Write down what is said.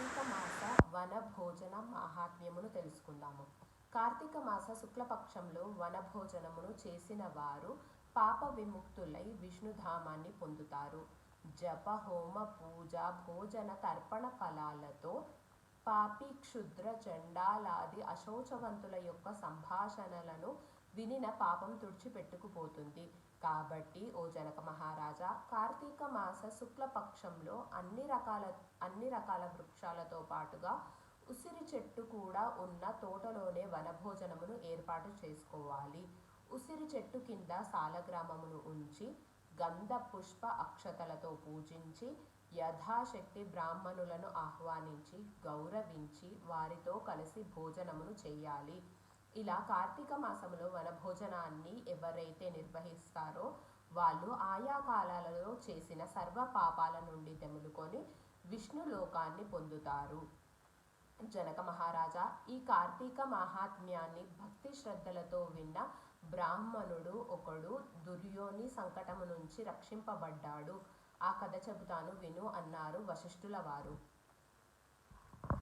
కార్తీక మాస వన భోజన మాహాత్మ్యమును తెలుసుకుందాము. కార్తీక మాస శుక్లపక్షంలో వనభోజనమును చేసిన వారు పాప విముక్తులై విష్ణుధామాన్ని పొందుతారు. జప హోమ పూజ భోజన తర్పణ ఫలాలతో పాపి క్షుద్ర చండాలాది అశౌచవంతుల యొక్క సంభాషణలను వినిన పాపం తుడిచిపెట్టుకుపోతుంది. కాబట్టి ఓ జనక మహారాజా కార్తీక మాస శుక్లపక్షంలో అన్ని రకాల అన్ని రకాల వృక్షాలతో పాటుగా ఉసిరి చెట్టు కూడా ఉన్న తోటలోనే వనభోజనమును ఏర్పాటు చేసుకోవాలి. ఉసిరి చెట్టు కింద సాలగ్రామమును ఉంచి గంధ పుష్ప అక్షతలతో పూజించి యథాశక్తి బ్రాహ్మణులను ఆహ్వానించి గౌరవించి వారితో కలిసి భోజనమును చేయాలి. ఇలా కార్తీక మాసంలో వనభోజనాన్ని ఎవరైతే నిర్వహిస్తారో వాళ్ళు ఆయా కాలాలలో చేసిన సర్వ పాపాల నుండి తెములుకొని విష్ణు లోకాన్ని పొందుతారు. జనక మహారాజా ఈ కార్తీక మహాత్మ్యాన్ని భక్తి శ్రద్ధలతో విన్న బ్రాహ్మణుడు ఒకడు దుర్యోని సంకటము నుంచి రక్షింపబడ్డాడు. ఆ కథ చెబుతాను విను అన్నారు వశిష్ఠుల వారు